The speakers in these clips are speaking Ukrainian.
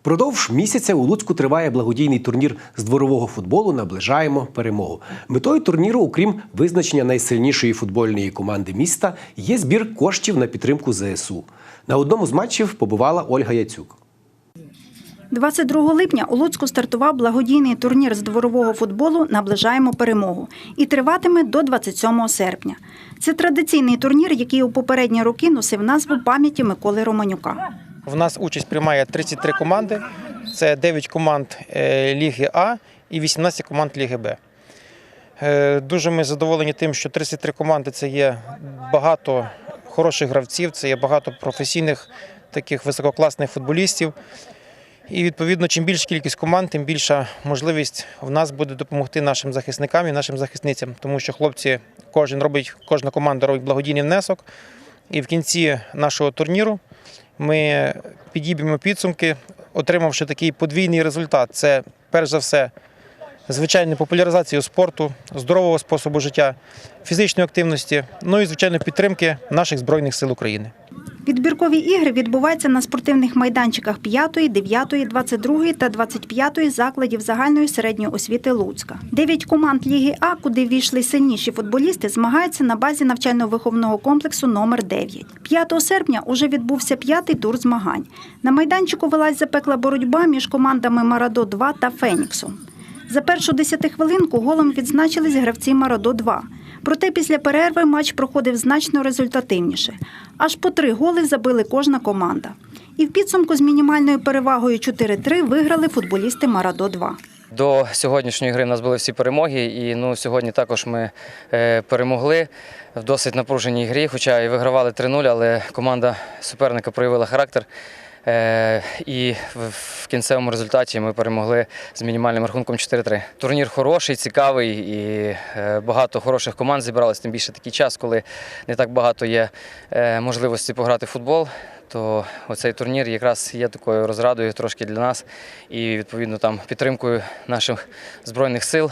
Впродовж місяця у Луцьку триває благодійний турнір з дворового футболу Наближаємо перемогу. Метою турніру, окрім визначення найсильнішої футбольної команди міста, є збір коштів на підтримку ЗСУ. На одному з матчів побувала Ольга Яцюк. 22 липня у Луцьку стартував благодійний турнір з дворового футболу Наближаємо перемогу і триватиме до 27 серпня. Це традиційний турнір, який у попередні роки носив назву пам'яті Миколи Романюка. В нас участь приймає 33 команди. Це 9 команд е, Ліги А і 18 команд Ліги Б. Е, Дуже ми задоволені тим, що 33 команди це є багато хороших гравців, це є багато професійних таких висококласних футболістів. І відповідно, чим більша кількість команд, тим більша можливість в нас буде допомогти нашим захисникам і нашим захисницям, тому що хлопці, кожен робить, кожна команда робить благодійний внесок. І в кінці нашого турніру ми підіб'ємо підсумки, отримавши такий подвійний результат. Це перш за все звичайно популяризацію спорту, здорового способу життя, фізичної активності, ну і звичайно підтримки наших збройних сил України. Відбіркові ігри відбуваються на спортивних майданчиках 5, 9, 22 та 25 закладів загальної середньої освіти Луцька. Дев'ять команд Ліги А, куди війшли сильніші футболісти, змагаються на базі навчально-виховного комплексу номер 9 5 серпня уже відбувся п'ятий тур змагань. На майданчику велась запекла боротьба між командами Марадо 2 та Феніксом. За першу десятихвилинку голом відзначились гравці Марадо 2 Проте після перерви матч проходив значно результативніше. Аж по три голи забили кожна команда. І в підсумку з мінімальною перевагою 4-3 виграли футболісти Марадо 2 До сьогоднішньої гри в нас були всі перемоги, і ну, сьогодні також ми е, перемогли в досить напруженій грі, хоча і вигравали 3-0, але команда суперника проявила характер. Е, і в, кінцевому результаті ми перемогли з мінімальним рахунком 4-3. Турнір хороший, цікавий і е, багато хороших команд зібралось, тим більше такий час, коли не так багато є е, можливості пограти в футбол. То оцей турнір якраз є такою розрадою трошки для нас і відповідно там підтримкою наших збройних сил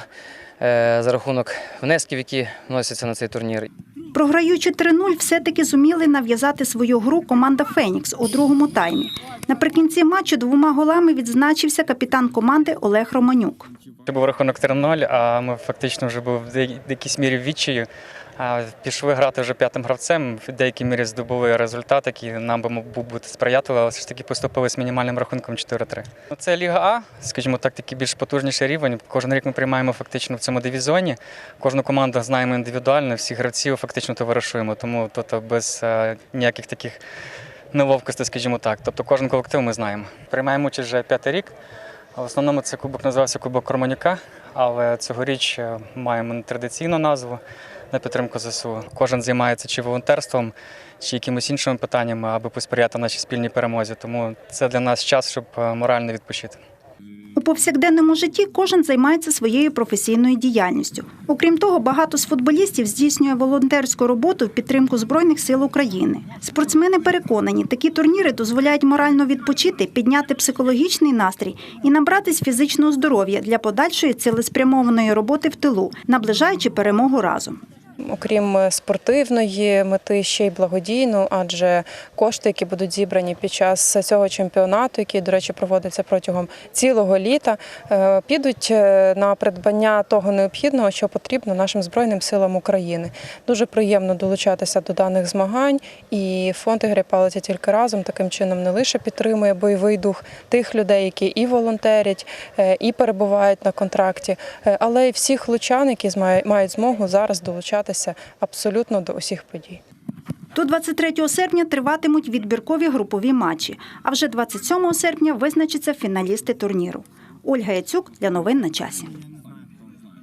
за рахунок внесків, які вносяться на цей турнір. Програючи 3-0, все-таки зуміли нав'язати свою гру команда Фенікс у другому таймі. Наприкінці матчу двома голами відзначився капітан команди Олег Романюк. Це був рахунок 3-0, а ми фактично вже були в деяк- якійсь мірі відчаю. Пішли грати вже п'ятим гравцем, в деякій мірі здобули результат, який нам би був бути сприятливий, але все ж таки поступили з мінімальним рахунком 4-3. Ну, Це Ліга А, скажімо так, такий більш потужніший рівень. Кожен рік ми приймаємо фактично в цьому дивізіоні. Кожну команду знаємо індивідуально, всіх гравців фактично товаришуємо, тому тут без е, ніяких таких неловкостей, скажімо так. Тобто кожен колектив ми знаємо. Приймаємо участь вже п'ятий рік. В основному це кубок називався Кубок Романюка, але цьогоріч е, маємо традиційну назву на підтримку ЗСУ. Кожен займається чи волонтерством, чи якимось іншими питаннями, аби посприяти нашій спільній перемозі. Тому це для нас час, щоб е, морально відпочити. Повсякденному житті кожен займається своєю професійною діяльністю. Окрім того, багато з футболістів здійснює волонтерську роботу в підтримку Збройних сил України. Спортсмени переконані, такі турніри дозволяють морально відпочити, підняти психологічний настрій і набратись фізичного здоров'я для подальшої цілеспрямованої роботи в тилу, наближаючи перемогу разом. Окрім е, спортивної мети, ще й благодійну, адже кошти, які будуть зібрані під час цього чемпіонату, який, до речі, проводиться протягом цілого літа, е, підуть е, на придбання того необхідного, що потрібно нашим збройним силам України. Дуже приємно долучатися до даних змагань, і фонд «Ігри палиця тільки разом таким чином не лише підтримує бойовий дух тих людей, які і волонтерять, і перебувають на контракті, але й всіх лучан, які мають змогу зараз долучатися абсолютно до усіх подій. До 23 серпня триватимуть відбіркові групові матчі, а вже 27 серпня визначаться фіналісти турніру. Ольга Яцюк для новин на часі.